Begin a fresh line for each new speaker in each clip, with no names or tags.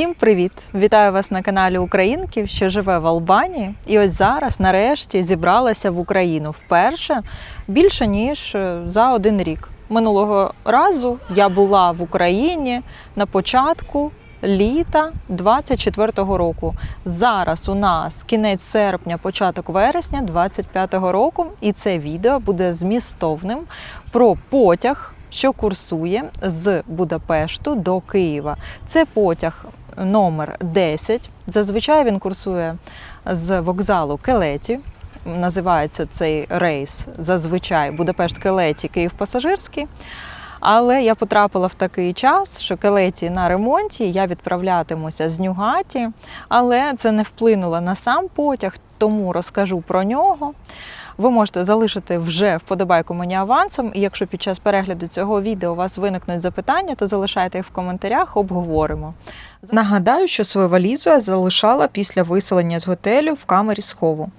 Всім привіт! Вітаю вас на каналі Українків, що живе в Албанії. І ось зараз, нарешті, зібралася в Україну вперше більше ніж е, за один рік. Минулого разу я була в Україні на початку літа 24-го року. Зараз у нас кінець серпня, початок вересня 25-го року, і це відео буде змістовним про потяг. Що курсує з Будапешту до Києва? Це потяг номер 10. Зазвичай він курсує з вокзалу Келеті. Називається цей рейс зазвичай Будапешт Келеті, Київ пасажирський. Але я потрапила в такий час, що Келеті на ремонті, я відправлятимуся з Нюгаті, але це не вплинуло на сам потяг, тому розкажу про нього. Ви можете залишити вже вподобайку мені авансом. І якщо під час перегляду цього відео у вас виникнуть запитання, то залишайте їх в коментарях, обговоримо. Нагадаю, що свою валізу я залишала після виселення з готелю в камері схову.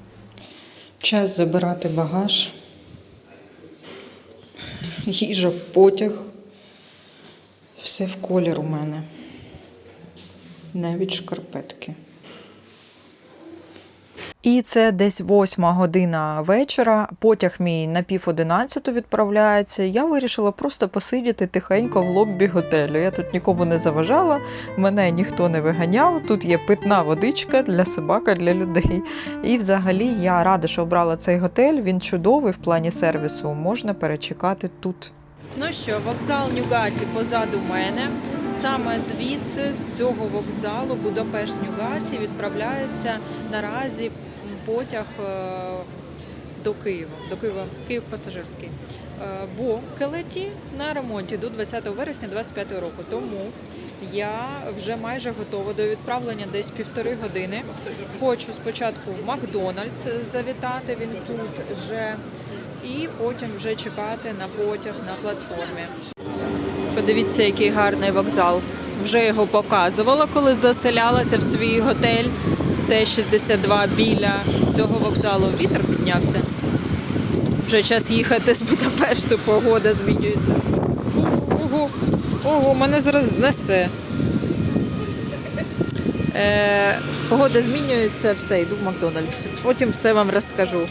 Час забирати багаж. Їжа в потяг. Все в колір у мене. Навіть шкарпетки.
І це десь восьма година вечора. Потяг мій на пів одинадцяту відправляється. Я вирішила просто посидіти тихенько в лоббі готелю. Я тут нікому не заважала, мене ніхто не виганяв. Тут є питна водичка для собака, для людей. І взагалі я рада, що обрала цей готель. Він чудовий в плані сервісу. Можна перечекати тут.
Ну що, вокзал Нюгаті позаду мене. Саме звідси, з цього вокзалу, Будапешт Нюгаті, відправляється наразі потяг е, до Києва, до Києва, Київ пасажирський. Е, Бо Келеті на ремонті до 20 вересня 25 року. Тому я вже майже готова до відправлення десь півтори години. Хочу спочатку в Макдональдс завітати, він тут вже, і потім вже чекати на потяг на платформі. Подивіться, який гарний вокзал. Вже його показувала, коли заселялася в свій готель Т-62 біля цього вокзалу. Вітер піднявся. Вже час їхати з Будапешту, погода змінюється. Ого, ого, мене зараз знесе. Е, погода змінюється, все, йду в Макдональдс. Потім все вам розкажу.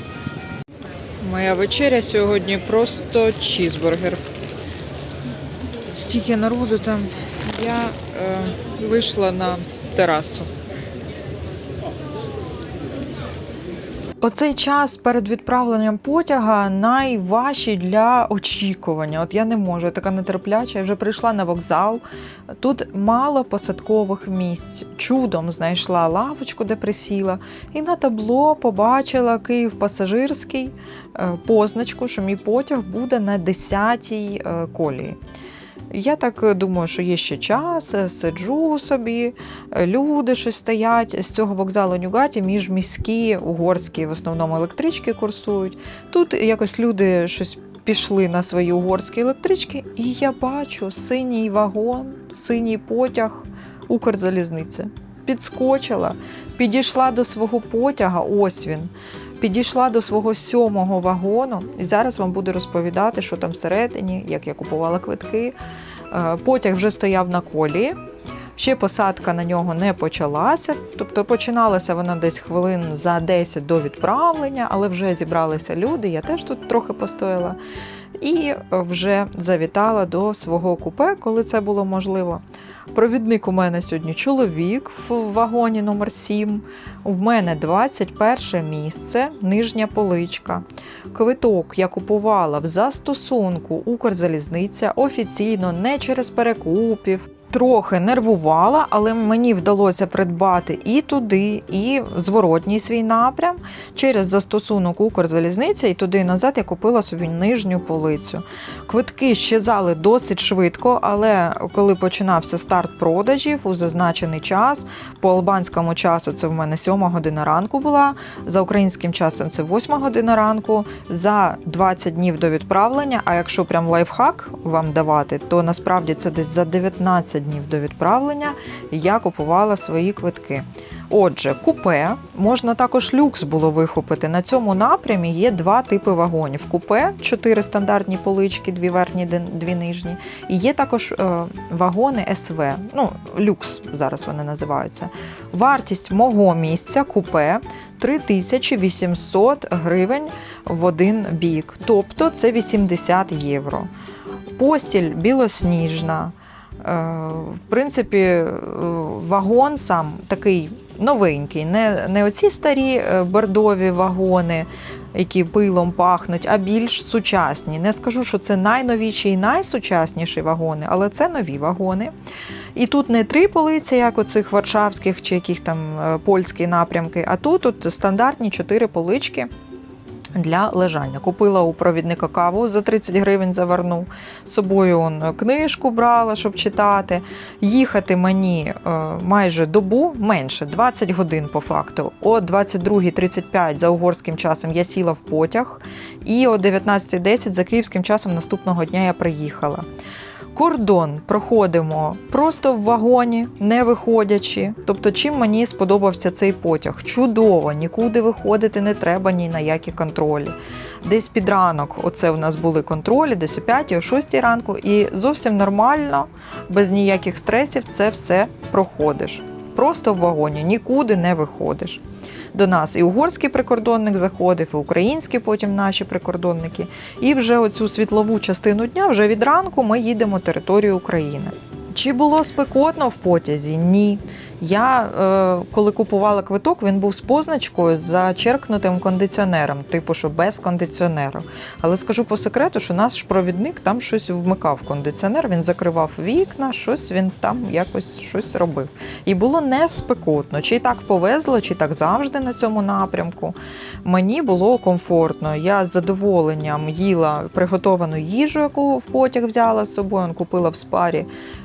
Моя вечеря сьогодні просто чізбургер. Стільки народу там. Я е, вийшла на терасу.
Оцей час перед відправленням потяга найважчий для очікування. От я не можу, я така нетерпляча. Я вже прийшла на вокзал. Тут мало посадкових місць. Чудом знайшла лавочку, де присіла, і на табло побачила Київ пасажирський е, позначку, що мій потяг буде на 10-й е, колії. Я так е, думаю, що є ще час, е, сиджу собі, е, люди щось стоять. З цього вокзалу Нюгаті міжміські угорські в основному електрички курсують. Тут якось люди щось пішли на свої угорські електрички, і я бачу синій вагон, синій потяг Укрзалізниці. Підскочила, підійшла до свого потяга, ось він. Підійшла до свого сьомого вагону, і зараз вам буду розповідати, що там всередині, як я купувала квитки. Е, Потяг вже стояв на колії. Ще посадка на нього не почалася, тобто починалася вона десь хвилин за 10 до відправлення, але вже зібралися люди. Я теж тут трохи постояла і вже завітала до свого купе, коли це було можливо. Провідник у мене сьогодні чоловік в вагоні номер 7 В мене 21 місце, нижня поличка. Квиток я купувала в застосунку Укрзалізниця офіційно, не через перекупів. Трохи нервувала, але мені вдалося придбати і туди, і зворотній свій напрям через застосунок Укрзалізниця, і туди і назад я купила собі нижню полицю. Квитки щезали досить швидко, але коли починався старт продажів у зазначений час, по албанському часу це в мене 7 година ранку була, за українським часом це 8 година ранку, за 20 днів до відправлення. А якщо прям лайфхак вам давати, то насправді це десь за 19 15 днів до відправлення я купувала свої квитки. Отже, купе можна також люкс було вихопити. На цьому напрямі є два типи вагонів: купе, чотири стандартні полички, дві верхні, дві нижні. І є також е, вагони СВ, ну люкс зараз вони називаються. Вартість мого місця купе 3800 гривень в один бік, тобто це 80 євро. Постіль білосніжна. Е, В принципі, е, вагон сам такий новенький, не, не оці старі е, бордові вагони, які пилом пахнуть, а більш сучасні. Не скажу, що це найновіші і найсучасніші вагони, але це нові вагони. І тут не три полиці, як у цих варшавських чи яких там польські напрямки, а тут от стандартні чотири полички. Для лежання. Купила у провідника каву за 30 гривень заверну. З собою он, книжку брала, щоб читати. Їхати мені е, майже добу менше 20 годин по факту. О 22.35 за угорським часом я сіла в потяг, і о 19.10 за київським часом наступного дня я приїхала. Кордон проходимо просто в вагоні, не виходячи. Тобто, чим мені сподобався цей потяг? Чудово, нікуди виходити не треба ні на які контролі. Десь під ранок, оце в нас були контролі, десь о 5 о 6 ранку, і зовсім нормально, без ніяких стресів, це все проходиш. Просто в вагоні, нікуди не виходиш. До нас і угорський прикордонник заходив, і українські потім наші прикордонники. І вже оцю світлову частину дня, вже від ранку, ми їдемо територію України. Чи було спекотно в потязі? Ні. Я е, коли купувала квиток, він був з позначкою з зачеркнутим кондиціонером, типу, що без кондиціонеру. Але скажу по секрету, що наш провідник там щось вмикав кондиціонер, він закривав вікна, щось він там якось щось робив. І було не спекотно. Чи так повезло, чи так завжди на цьому напрямку. Мені було комфортно. Я з задоволенням їла приготовану їжу, яку в потяг взяла з собою. Купила в спарі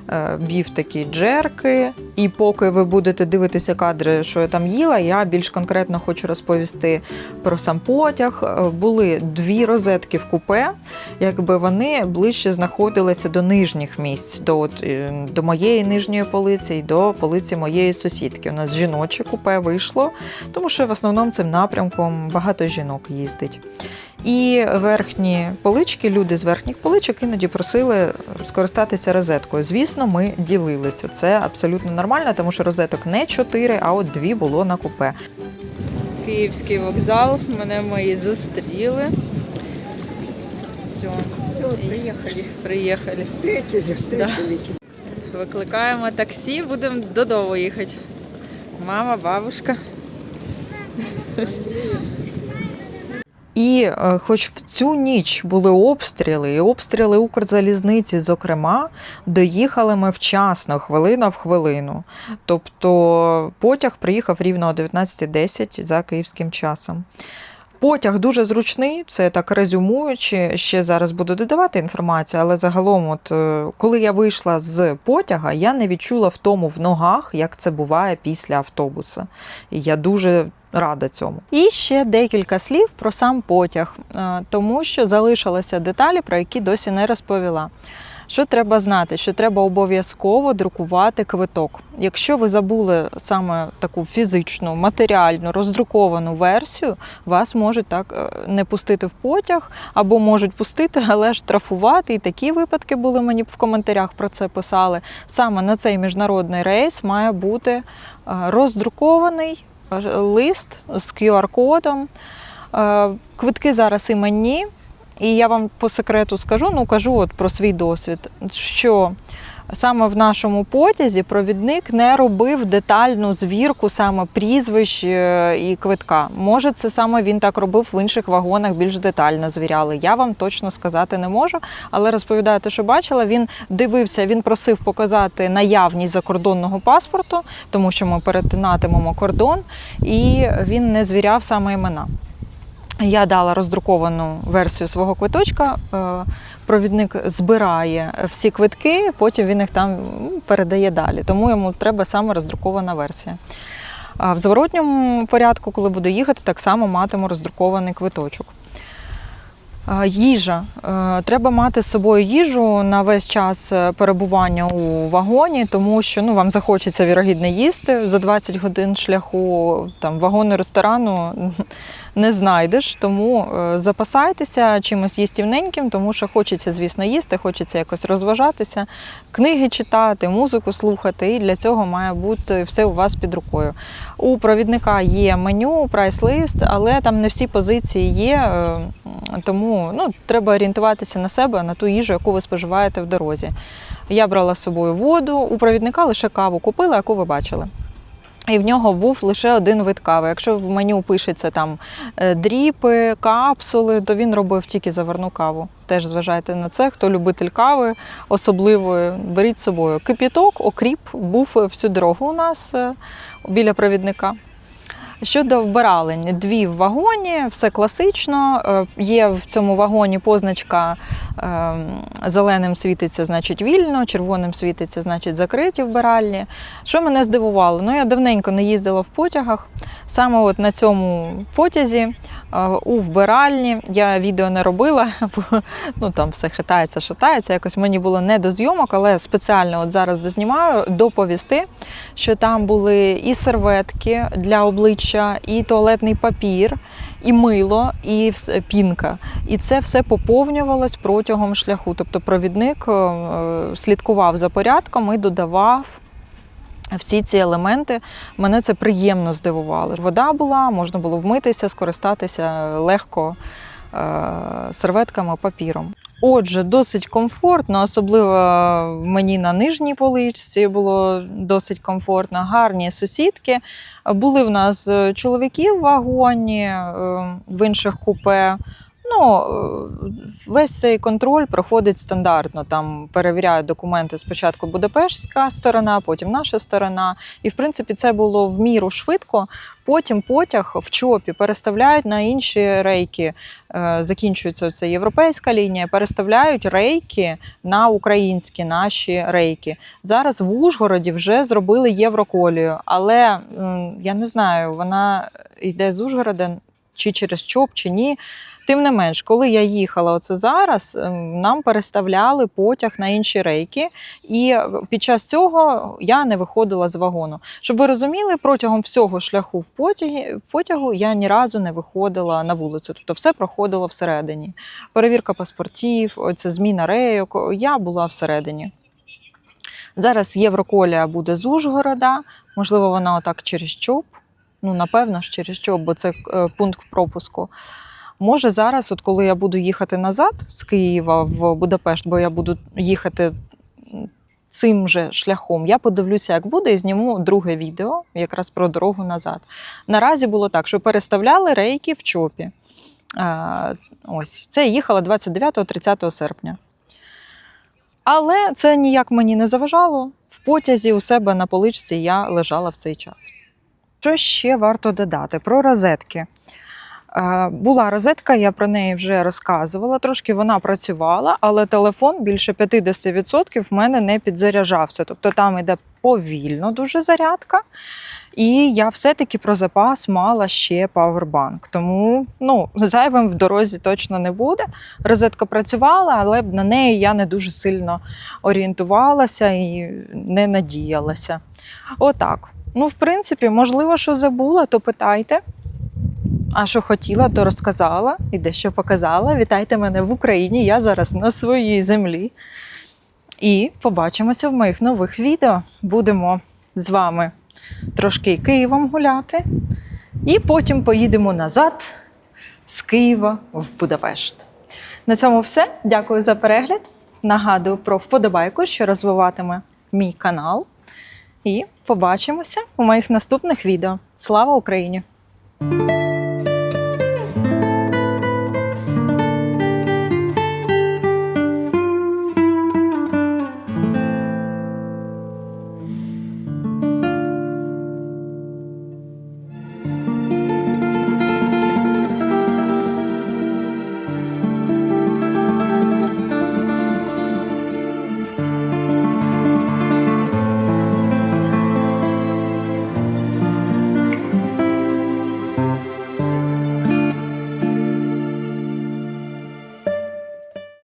е, біфтеки джерки. І поки ви будете дивитися кадри, що я там їла, я більш конкретно хочу розповісти про сам потяг. Е, Були дві розетки в купе, якби вони ближче знаходилися до нижніх місць, до, от, е, до моєї нижньої полиці і до полиці моєї сусідки. У нас жіноче купе вийшло, тому що в основному цим напрямком багато жінок їздить. І верхні полички, люди з верхніх поличок іноді просили скористатися розеткою. Звісно, ми ділилися. Це абсолютно нормально, тому що розеток не чотири, а от дві було на купе.
Київський вокзал, мене мої зустріли. Все,
Все, приехали.
приїхали.
Встретили, встретили.
Викликаємо таксі, будемо додому їхати. Мама, бабушка.
І е, хоч в цю ніч були обстріли, і обстріли Укрзалізниці, зокрема, доїхали ми вчасно, хвилина в хвилину. Тобто потяг приїхав рівно о 19.10 за київським часом. Потяг дуже зручний, це так резюмуючи. Ще зараз буду додавати інформацію, але загалом, от е, коли я вийшла з потяга, я не відчула втому в ногах, як це буває після автобуса. І я дуже рада цьому.
І ще декілька слів про сам потяг, е, тому що залишилися деталі, про які досі не розповіла. Що треба знати? Що треба обов'язково друкувати квиток. Якщо ви забули саме таку фізичну, матеріальну, роздруковану версію, вас можуть так е, не пустити в потяг, або можуть пустити, але штрафувати. І такі випадки були мені в коментарях про це писали. Саме на цей міжнародний рейс має бути е, роздрукований лист з QR-кодом. Е, Квитки зараз іменні. І я вам по секрету скажу, ну кажу от про свій досвід, що саме в нашому потязі провідник не робив детальну звірку саме прізвищ е, і квитка. Може, це саме він так робив в інших вагонах, більш детально звіряли. Я вам точно сказати не можу, але розповідаю те, що бачила. Він дивився, він просив показати наявність закордонного паспорту, тому що ми перетинатимемо кордон, і він не звіряв саме імена. Я дала роздруковану версію свого квиточка. Провідник збирає всі квитки, потім він їх там передає далі. Тому йому треба саме роздрукована версія. А в зворотньому порядку, коли буду їхати, так само матиму роздрукований квиточок. Їжа. Е, Треба мати з собою їжу на весь час е, перебування у вагоні, тому що ну, вам захочеться вірогідно їсти за 20 годин шляху там, вагону ресторану не знайдеш. Тому е, запасайтеся чимось їстівненьким, тому що хочеться, звісно, їсти, хочеться якось розважатися, книги читати, музику слухати, і для цього має бути все у вас під рукою. У провідника є меню, прайс-лист, але там не всі позиції є. е, Тому ну, треба орієнтуватися на себе, на ту їжу, яку ви споживаєте в дорозі. Я брала з собою воду, у провідника лише каву купила, яку ви бачили. І в нього був лише один вид кави. Якщо в меню пишеться там е, дріпи, капсули, то він робив тільки заварну каву. Теж зважайте на це. Хто любитель кави особливої, беріть з собою. Кипіток, окріп був всю дорогу у нас е, біля провідника. Щодо вбиралень, дві в вагоні, все класично. Е, Є в цьому вагоні позначка е, зеленим світиться, значить вільно, червоним світиться, значить закриті вбиральні. Що мене здивувало? Ну, я давненько не їздила в потягах. Саме от на цьому потязі у вбиральні я відео не робила, бо ну, там все хитається, шатається. Якось мені було не до зйомок, але спеціально от зараз дознімаю доповісти, що там були і серветки для обличчя, і туалетний папір, і мило, і пінка. І це все поповнювалось протягом шляху. Тобто провідник е, слідкував за порядком і додавав. Всі ці елементи мене це приємно здивувало. Вода була, можна було вмитися, скористатися легко е, серветками, папіром. Отже, досить комфортно, особливо мені на нижній поличці було досить комфортно, гарні сусідки. Були в нас е, чоловіки в вагоні, е, в інших купе. Ну, е, весь цей контроль проходить стандартно. Там перевіряють документи спочатку Будапештська сторона, потім наша сторона. І в принципі це було в міру швидко. Потім потяг в чопі переставляють на інші рейки. Е, Закінчується це європейська лінія, переставляють рейки на українські наші рейки. Зараз в Ужгороді вже зробили євроколію, але я не знаю, вона йде з Ужгорода чи через ЧОП, чи ні. Тим не менш, коли я їхала оце зараз, ем, нам переставляли потяг на інші рейки, і е, під час цього я не виходила з вагону. Щоб ви розуміли, протягом всього шляху в потягі в потягу я ні разу не виходила на вулицю. Тобто все проходило всередині. Перевірка паспортів, це зміна рейок. Я була всередині. Зараз Євроколія буде з Ужгорода, можливо, вона отак через ЧОП. Ну, напевно ж, через ЧОП, бо це е, пункт пропуску. Може, зараз, от коли я буду їхати назад з Києва в Будапешт, бо я буду їхати цим же шляхом, я подивлюся, як буде, і зніму друге відео якраз про дорогу назад. Наразі було так, що переставляли рейки в чопі. Е, ось це я їхала 29-30 серпня. Але це ніяк мені не заважало. В потязі у себе на поличці я лежала в цей час. Що ще варто додати про розетки? Е, Була розетка, я про неї вже розказувала. Трошки вона працювала, але телефон більше 50% в мене не підзаряджався. Тобто там йде повільно дуже зарядка. І я все-таки про запас мала ще павербанк. Тому ну, зайвим в дорозі точно не буде. Розетка працювала, але на неї я не дуже сильно орієнтувалася і не надіялася. Отак. Ну, в принципі, можливо, що забула, то питайте. А що хотіла, то розказала і дещо показала. Вітайте мене в Україні. Я зараз на своїй землі. І побачимося в моїх нових відео. Будемо з вами трошки Києвом гуляти. І потім поїдемо назад з Києва в Будапешт. На цьому все. Дякую за перегляд. Нагадую про вподобайку, що розвиватиме мій канал. І побачимося у моїх наступних відео. Слава Україні!